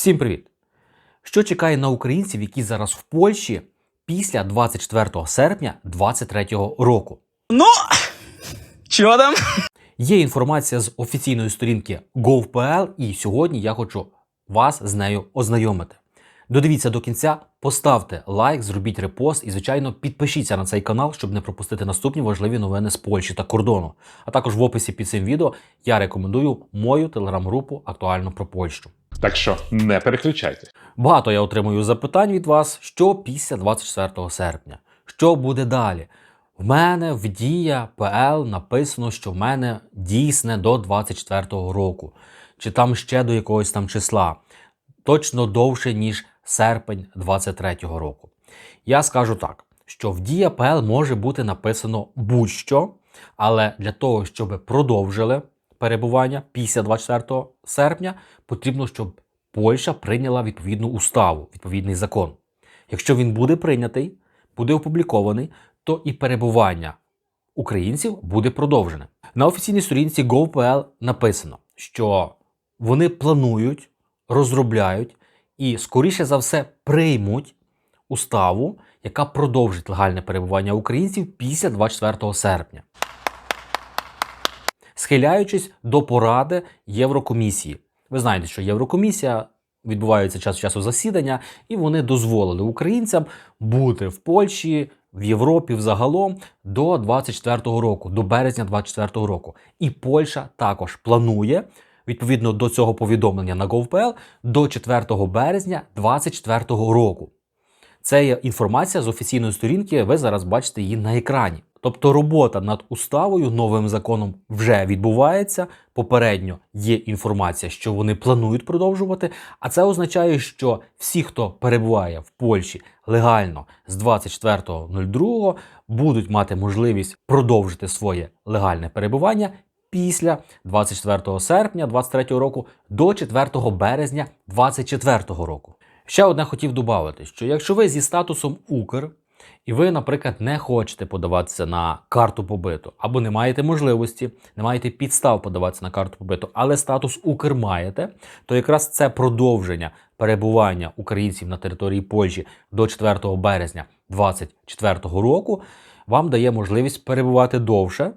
Всім привіт! Що чекає на українців, які зараз в Польщі після 24 серпня 2023 року? Ну, чого там? Є інформація з офіційної сторінки gov.pl і сьогодні я хочу вас з нею ознайомити. Додивіться до кінця, поставте лайк, зробіть репост і, звичайно, підпишіться на цей канал, щоб не пропустити наступні важливі новини з Польщі та кордону. А також в описі під цим відео я рекомендую мою телеграм-групу актуально про Польщу. Так що не переключайтесь. Багато я отримую запитань від вас, що після 24 серпня, що буде далі. В мене в Дія ПЛ написано, що в мене дійсне до 24 року, чи там ще до якогось там числа, точно довше, ніж серпень 23 року. Я скажу так, що в Дія ПЛ може бути написано будь-що, але для того, щоб продовжили перебування після 24 серпня, потрібно, щоб Польща прийняла відповідну уставу, відповідний закон. Якщо він буде прийнятий, буде опублікований, то і перебування українців буде продовжене. На офіційній сторінці gov.pl написано, що вони планують, розробляють і, скоріше за все, приймуть уставу, яка продовжить легальне перебування українців після 24 серпня схиляючись до поради Єврокомісії. Ви знаєте, що Єврокомісія відбуваються час часу засідання, і вони дозволили українцям бути в Польщі, в Європі взагалом до 24-го року, до березня 24-го року. І Польща також планує. Відповідно до цього повідомлення на GovPL до 4 березня 2024 року. Це є інформація з офіційної сторінки. Ви зараз бачите її на екрані. Тобто робота над уставою новим законом вже відбувається. Попередньо є інформація, що вони планують продовжувати. А це означає, що всі, хто перебуває в Польщі легально з 24.02, будуть мати можливість продовжити своє легальне перебування після 24 серпня 2023 року до 4 березня 2024 року. Ще одне хотів додати, що якщо ви зі статусом Укр і ви, наприклад, не хочете подаватися на карту побиту, або не маєте можливості, не маєте підстав подаватися на карту побиту, але статус Укр маєте, то якраз це продовження перебування українців на території Польщі до 4 березня 2024 року вам дає можливість перебувати довше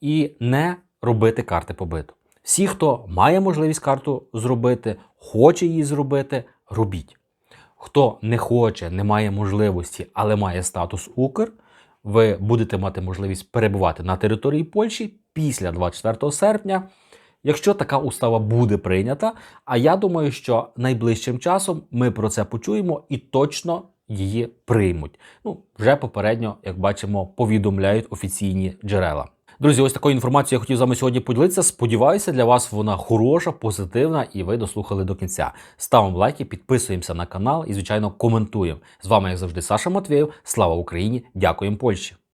і не робити карти побиту. Всі, хто має можливість карту зробити, хоче її зробити, робіть. Хто не хоче, не має можливості, але має статус Укр, ви будете мати можливість перебувати на території Польщі після 24 серпня, якщо така устава буде прийнята. А я думаю, що найближчим часом ми про це почуємо і точно її приймуть. Ну, вже попередньо, як бачимо, повідомляють офіційні джерела. Друзі, ось такою інформацією я хотів з вами сьогодні поділитися. Сподіваюся, для вас вона хороша, позитивна, і ви дослухали до кінця. Ставимо лайки, підписуємося на канал і, звичайно, коментуємо. З вами, як завжди, Саша Матвєєв. Слава Україні! Дякуємо Польщі!